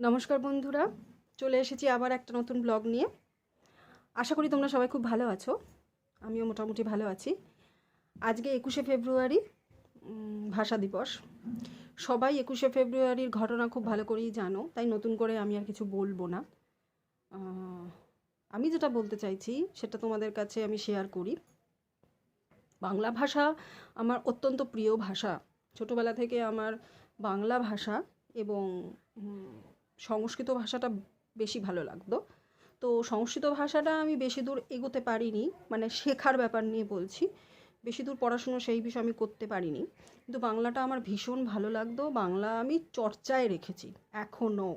নমস্কার বন্ধুরা, চলে এসেছি আবার একটা নতুন ব্লগ নিয়ে। আশা করি তোমরা সবাই খুব ভালো আছো, আমিও মোটামুটি ভালো আছি। আজকে একুশে ফেব্রুয়ারি ভাষা দিবস। সবাই একুশে ফেব্রুয়ারির ঘটনা খুব ভালো করেই জানো, তাই নতুন করে আমি আর কিছু বলব না। আমি যেটা বলতে চাইছি, সেটা তোমাদের কাছে আমি শেয়ার করি। বাংলা ভাষা আমার অত্যন্ত প্রিয় ভাষা। ছোটোবেলা থেকে আমার বাংলা ভাষা এবং সংস্কৃত ভাষাটা বেশি ভালো লাগতো। তো সংস্কৃত ভাষাটা আমি বেশি দূর এগোতে পারিনি মানে শেখার ব্যাপার নিয়ে বলছি। বেশি দূর পড়াশুনো সেই বিষয়ে আমি করতে পারিনি। কিন্তু বাংলাটা আমার ভীষণ ভালো লাগতো। বাংলা আমি চর্চায় রেখেছি এখনও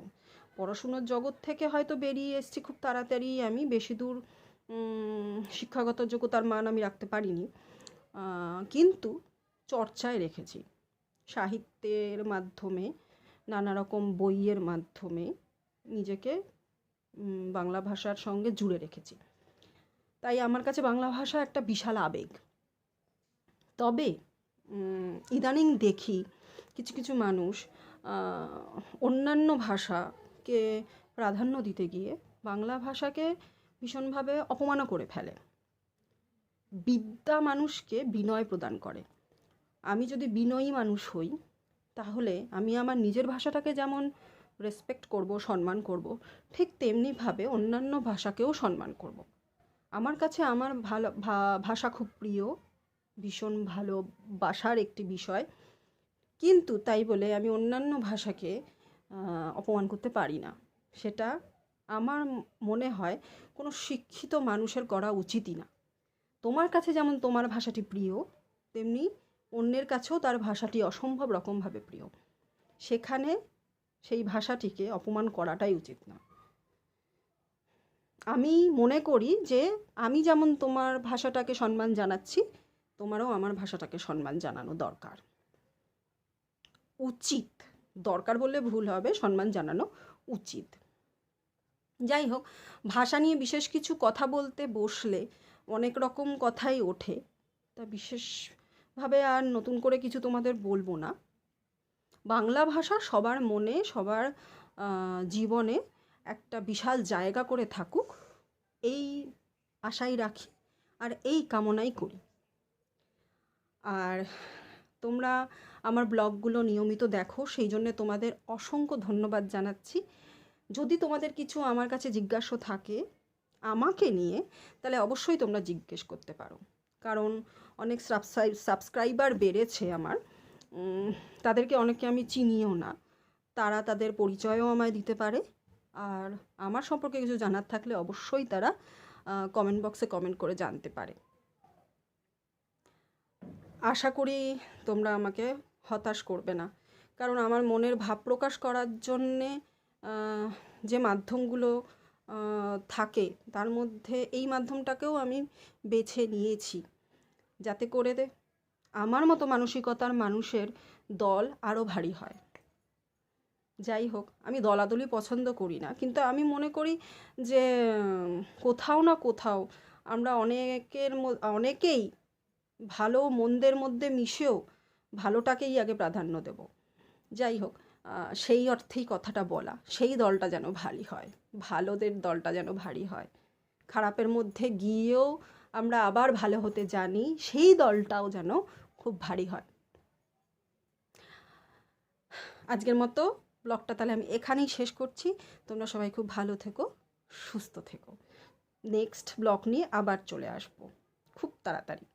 পড়াশুনোর জগৎ থেকে হয়তো বেরিয়ে এসেছি খুব তাড়াতাড়ি আমি, বেশি দূর শিক্ষাগত যোগ্যতার মান আমি রাখতে পারিনি। কিন্তু চর্চায় রেখেছি। সাহিত্যের মাধ্যমে নানা রকম বইয়ের মাধ্যমে নিজেকে বাংলা ভাষার সঙ্গে জুড়ে রেখেছি। তাই আমার কাছে বাংলা ভাষা একটা বিশাল আবেগ। তবে ইদানিং দেখি কিছু কিছু মানুষ অন্যান্য ভাষাকে প্রাধান্য দিতে গিয়ে বাংলা ভাষাকে ভীষণভাবে অপমানও করে ফেলে। বিদ্যা মানুষকে বিনয় প্রদান করে। আমি যদি বিনয়ী মানুষ হই তাহলে আমি আমার নিজের ভাষাটাকে যেমন রেসপেক্ট করব, সম্মান করব, ঠিক তেমনিভাবে অন্যান্য ভাষাকেও সম্মান করব। আমার কাছে আমার ভালো ভাষা খুব প্রিয়, ভীষণ ভালো বাসার একটি বিষয়। কিন্তু তাই বলে আমি অন্যান্য ভাষাকে অপমান করতে পারি না। সেটা আমার মনে হয় কোনো শিক্ষিত মানুষের করা উচিতই না। তোমার কাছে যেমন তোমার ভাষাটি প্রিয়, তেমনি অন্যের কাছেও তার ভাষাটি অসম্ভব রকমভাবে প্রিয়। সেখানে সেই ভাষাটিকে অপমান করাটাই উচিত না। আমি মনে করি যে আমি যেমন তোমার ভাষাটাকে সম্মান জানাচ্ছি, তোমারও আমার ভাষাটাকে সম্মান জানানো দরকার। উচিত। দরকার বললে ভুল হবে, সম্মান জানানো উচিত। যাই হোক, ভাষা নিয়ে বিশেষ কিছু কথা বলতে বসলে অনেক রকম কথাই ওঠে। তা বিশেষভাবে আর নতুন করে কিছু তোমাদের বলব না। বাংলা ভাষা সবার মনে, সবার জীবনে একটা বিশাল জায়গা করে থাকুক, এই আশাই রাখি আর এই কামনাই করি। আর তোমরা আমার ব্লগগুলো নিয়মিত দেখো, সেই জন্য তোমাদের অসংখ্য ধন্যবাদ জানাচ্ছি। যদি তোমাদের কিছু আমার কাছে জিজ্ঞাসা থাকে আমাকে নিয়ে, তাহলে অবশ্যই তোমরা জিজ্ঞেস করতে পারো। কারণ অনেক সাবস্ক্রাইব সাবস্ক্রাইবার বেড়েছে আমার। তাদেরকে অনেকে আমি চিনিও না। তারা তাদের পরিচয়ও আমায় দিতে পারে। আর আমার সম্পর্কে কিছু জানার থাকলে অবশ্যই তারা কমেন্ট বক্সে কমেন্ট করে জানতে পারে। আশা করি তোমরা আমাকে হতাশ করবে না। কারণ আমার মনের ভাব প্রকাশ করার জন্যে যে মাধ্যমগুলো থাকে। তার মধ্যে এই মাধ্যমটাকেও আমি বেছে নিয়েছি। যাতে করে দে, আমার মতো মানসিকতার মানুষের দল আরও ভারী হয়। যাই হোক, আমি দলাদলি পছন্দ করি না। কিন্তু আমি মনে করি যে, কোথাও না কোথাও আমরা অনেকের অনেকেই ভালো মন্দের মধ্যে মিশেও ভালোটাকেই আগে প্রাধান্য দেব। যাই হোক সেই অর্থেই কথাটা বলা। সেই দলটা যেন ভারী হয়। ভালোদের দলটা যেন ভারী হয়। খারাপের মধ্যে গিয়েও আমরা আবার ভালো হতে জানি, সেই দলটাও যেন খুব ভারী হয়। আজকের মতো ব্লগটা তাহলে আমি এখানেই শেষ করছি। তোমরা সবাই খুব ভালো থেকো, সুস্থ থেকো। নেক্সট ব্লগ নিয়ে আবার চলে আসব। খুব তাড়াতাড়ি।